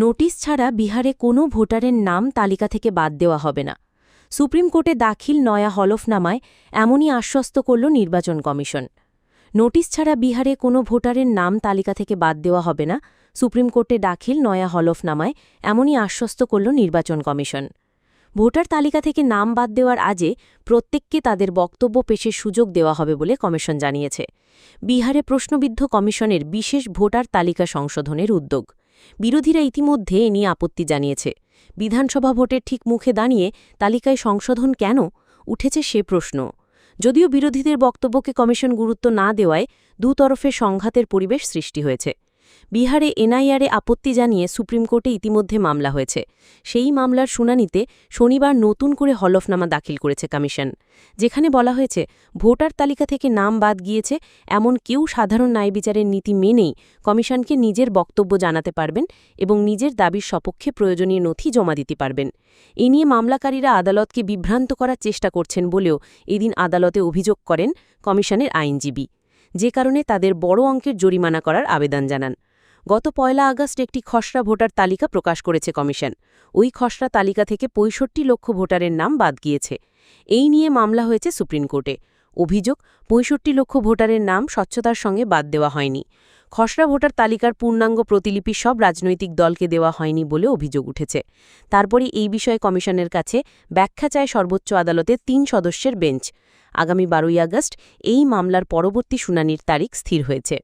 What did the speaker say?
Notice ছাড়া বিহারে কোনো ভোটারের নাম তালিকা থেকে বাদ দেওয়া হবে না। সুপ্রিম কোর্টে দাখিল নয়া হলফনামায় এমনই আশ্বস্ত করল নির্বাচন কমিশন। নোটিশ ছাড়া বিহারে কোনো ভোটারের নাম তালিকা থেকে বাদ দেওয়া হবে না। সুপ্রিম কোর্টে দাখিল নয়া হলফনামায় এমনই আশ্বস্ত করল নির্বাচন কমিশন। ভোটার তালিকা থেকে নাম বাদ দেওয়ার আজে প্রত্যেককে তাদের বক্তব্য পেশের সুযোগ দেওয়া হবে বলে কমিশন জানিয়েছে। বিহারে প্রশ্নবিদ্ধ কমিশনের বিশেষ ভোটার তালিকা সংশোধনের উদ্যোগ। বিরোধীরা ইতিমধ্যে এ নিয়ে আপত্তি জানিয়েছে। বিধানসভা ভোটের ঠিক মুখে দাঁড়িয়ে তালিকায় সংশোধন কেন? উঠেছে সে প্রশ্ন। যদিও বিরোধীদের বক্তব্যকে কমিশন গুরুত্ব না দেওয়ায় দুতরফে সংঘাতের পরিবেশ সৃষ্টি হয়েছে। বিহারে এনআইআরে আপত্তি জানিয়ে সুপ্রিম কোর্টে ইতিমধ্যে মামলা হয়েছে। সেই মামলার শুনানিতে শনিবার নতুন করে হলফনামা দাখিল করেছে কমিশন। যেখানে বলা হয়েছে, ভোটার তালিকা থেকে নাম বাদ গিয়েছে, এমন কেউ সাধারণ ন্যায় বিচারের নীতি মেনেই কমিশনকে নিজের বক্তব্য জানাতে পারবেন এবং নিজের দাবির সপক্ষে প্রয়োজনীয় নথি জমা দিতে পারবেন। এ নিয়ে মামলাকারীরা আদালতকে বিভ্রান্ত করার চেষ্টা করছেন বলেও এদিন আদালতে অভিযোগ করেন কমিশনের আইনজীবী। যে কারণে তাদের বড় অঙ্কের জরিমানা করার আবেদন জানান। গত পয়লা আগস্ট একটি খসড়া ভোটার তালিকা প্রকাশ করেছে কমিশন। ওই খসড়া তালিকা থেকে পঁয়ষট্টি লক্ষ ভোটারের নাম বাদ গিয়েছে। এই নিয়ে মামলা হয়েছে সুপ্রিম কোর্টে। অভিযোগ, পঁয়ষট্টি লক্ষ ভোটারের নাম স্বচ্ছতার সঙ্গে বাদ দেওয়া হয়নি। খসড়া ভোটার তালিকার পূর্ণাঙ্গ প্রতিলিপি সব রাজনৈতিক দলকে দেওয়া হয়নি বলে অভিযোগ উঠেছে। তারপরে এই বিষয়ে কমিশনের কাছে ব্যাখ্যা চায় সর্বোচ্চ আদালতের তিন সদস্যের বেঞ্চ। আগামী বারোই আগস্ট এই মামলার পরবর্তী শুনানির তারিখ স্থির হয়েছে।